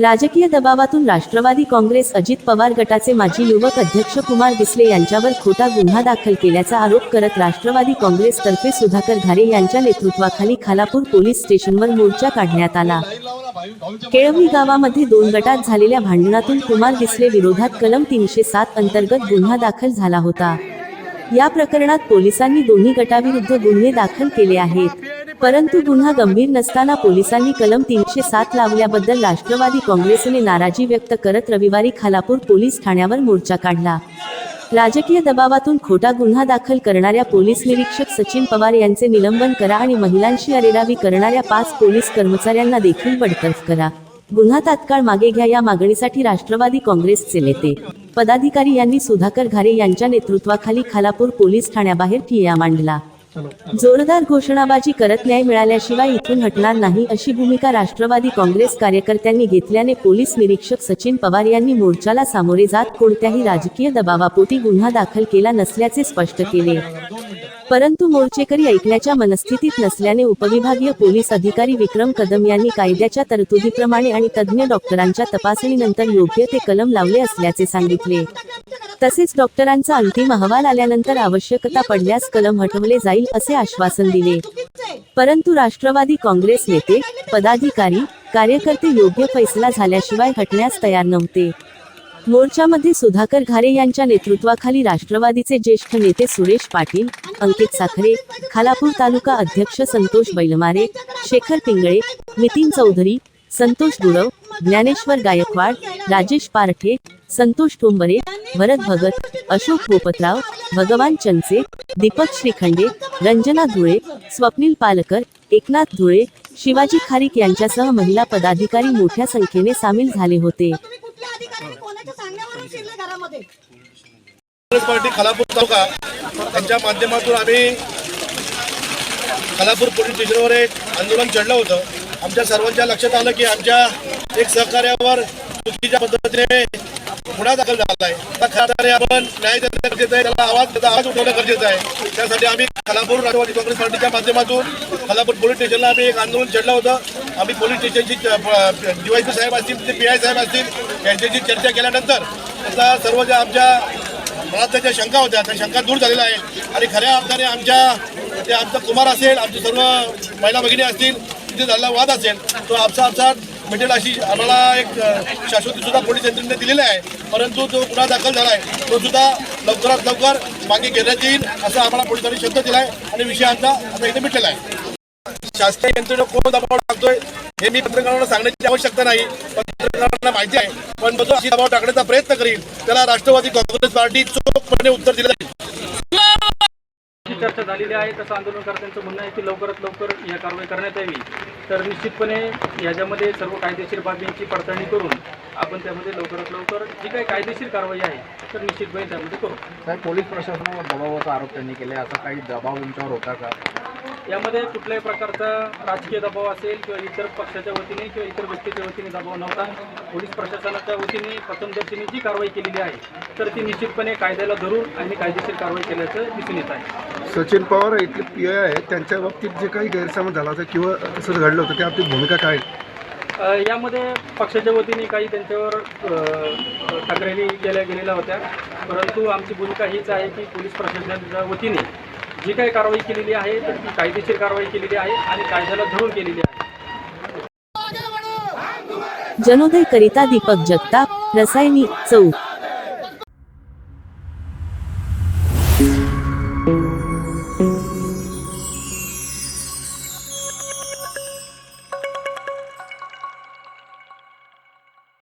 राजकीय दबावातून राष्ट्रवादी काँग्रेस अजित पवार गटाचे माजी युवक अध्यक्ष कुमार बिसले यांच्यावर खोटा गुन्हा दाखल केल्याचा आरोप करत राष्ट्रवादी काँग्रेसतर्फे सुधाकर घारे यांच्या नेतृत्वाखाली खालापूर पोलीस स्टेशनवर मोर्चा काढण्यात आला. केळवली गावामध्ये दोन गटात झालेल्या भांडणातून कुमार बिसले विरोधात कलम तीनशे सात अंतर्गत गुन्हा दाखल झाला होता. या प्रकरणात पोलिसांनी दोन्ही गटाविरुद्ध गुन्हे दाखल केले आहेत. परंतु गुन्हा गंभीर नसताना पोलिसांनी कलम तीनशे सात लावल्याबद्दल राष्ट्रवादी काँग्रेसने नाराजी व्यक्त करत रविवारी खालापूर पोलीस ठाण्यावर मोर्चा काढला. राजकीय दबावातून खोटा गुन्हा दाखल करणाऱ्या पोलीस निरीक्षक सचिन पवार यांचे निलंबन करा आणि महिलांशी अरेरावी करणाऱ्या पाच पोलीस कर्मचाऱ्यांना देखील बडतर्फ करा. गुन्हा तात्काळ मागे घ्या या मागणीसाठी राष्ट्रवादी काँग्रेसचे नेते. पदाधिकारी यांनी सुधाकर घारे यांच्या नेतृत्वाखाली खालापूर पोलीस ठाण्याबाहेर ठिय्या मांडला. जोरदार घोषणाबाजी करत न्याय मिळाल्याशिवाय इथून हटणार नाही अशी भूमिका राष्ट्रवादी काँग्रेस कार्यकर्त्यांनी घेतल्याने पोलीस निरीक्षक सचिन पवार यांनी मोर्चाला सामोरे जात कोणत्याही राजकीय दबावापोटी गुन्हा दाखल केला नसल्याचे स्पष्ट केले. परंतु मोर्चेकरी ऐकण्याच्या मनस्थितीत नसल्याने उपविभागीय पोलीस अधिकारी विक्रम कदम यांनी कायद्याच्या तरतुदीप्रमाणे आणि तज्ज्ञ डॉक्टरांच्या तपासणीनंतर योग्य ते कलम लावले असल्याचे सांगितले. तसेच डॉक्टरांचा अंतिम अहवाल आल्यानंतर आवश्यकता पडल्यास कलम हटवले जाईल असे आश्वासन दिले. परंतु राष्ट्रवादी काँग्रेस नेते पदाधिकारी कार्यकर्ते योग्य फैसला झाल्याशिवाय हटण्यास तयार नव्हते. मोर्चामध्ये सुधाकर घारे यांच्या नेतृत्वाखाली राष्ट्रवादीचे ज्येष्ठ नेते सुरेश पाटील अंकित साखरे खालापूर तालुका अध्यक्ष संतोष बैलमारे शेखर पिंगळे नितीन चौधरी संतोष गुरव ज्ञानेश्वर गायकवाड राजेश पारठे संतोष ठोंबरे भरत भगत अशोक पोपतराव भगवान चंचे दीपक श्रीखंडे रंजना धुळे स्वप्नील पालकर एकनाथ धुळे शिवाजी खारीक यांच्यासह महिला पदाधिकारी मोठ्या संख्येने सामील झाले होते. कुठल्या काँग्रेस पार्टी खालापूर तालुका यांच्या माध्यमातून आम्ही खालापूर पोलीस स्टेशनवर एक आंदोलन चढलं होतं. आमच्या सर्वांच्या लक्षात आलं की आमच्या एक सहकार्यावर चुकीच्या पद्धतीने गुन्हा दाखल झाला आहे. आता खऱ्या आपण न्याय देणं गरजेचं आहे त्याला आवाज त्याचा आवाज उठवणं गरजेचं आहे. त्यासाठी आम्ही खालापूर राष्ट्रवादी काँग्रेस पार्टीच्या माध्यमातून खालापूर पोलीस स्टेशनला आम्ही एक आंदोलन छेडलं होतं. आम्ही पोलीस स्टेशनची डीवायसी साहेब असतील ते पी आय साहेब असतील यांच्याशी चर्चा केल्यानंतर आता सर्व ज्या आमच्या मला त्याच्या शंका होत्या त्या शंका दूर झालेल्या आहे आणि खऱ्या अर्थाने आमच्या ते आमचा कुमार असेल आमचे सर्व महिला भगिनी असतील तिथे झालेला वाद असेल तो आपसा आपसात मिटेल अशी आम्हाला एक शाश्वती सुद्धा पोलीस यंत्रणेने दिलेली आहे. परंतु जो गुन्हा दाखल झाला आहे तो सुद्धा लवकरात लवकर मागे घेण्यात येईल असं आम्हाला पोलिसांनी शब्द दिला आहे आणि विषय आमचा आता इथे मिटलेला आहे. शासकीय यंत्रणेवर कोण दबाव टाकतोय हे मी पत्रकारांना सांगण्याची आवश्यकता नाही. पत्रकारांना माहिती आहे पण जो अशी दबाव टाकण्याचा प्रयत्न करील. त्याला राष्ट्रवादी काँग्रेस पार्टी चोखपणे उत्तर दिलं जाईल. चर्चा झालेली आहे तसं आंदोलनकर्त्यांचं म्हणणं आहे की लवकरात लवकर या कारवाई करण्यात यावी. तर निश्चितपणे याच्यामध्ये सर्व कायदेशीर बाबींची पडताळणी करून आपण त्यामध्ये लवकरात लवकर जी काही कायदेशीर कारवाई आहे तर निश्चितपणे त्यामध्ये करू. साहेब पोलीस प्रशासनावर दबावाचा आरोप त्यांनी केला असा काही दबाव तुमच्यावर होता का? यामध्ये कुठल्याही प्रकारचा राजकीय दबाव असेल किंवा इतर पक्षाच्या वतीने किंवा इतर व्यक्तीच्या वतीने दबाव नव्हता पोलीस प्रशासनाच्या वतीने प्रथमदर्शनी जी कारवाई केलेली आहे तर ती निश्चितपणे कायद्याला धरून आणि कायदेशीर कारवाई केल्याचं दिसून येत आहे. सचिन पवार इथले पी आय आहेत त्यांच्या बाबतीत जे काही गैरसमज झाला होता किंवा तसं घडलं होतं त्या बाबतीत भूमिका काय यामध्ये पक्षाच्या वतीने काही त्यांच्यावर तक्रारी केल्या गेलेल्या होत्या परंतु आमची भूमिका हीच आहे की पोलीस प्रशासनाच्या वतीने जी काही कारवाई केलेली आहे तर ती कायदेशीर कारवाई केलेली आहे आणि कायद्याला धरून केलेली आहे. जनोदय करिता दीपक जगताप रसायनी चौक.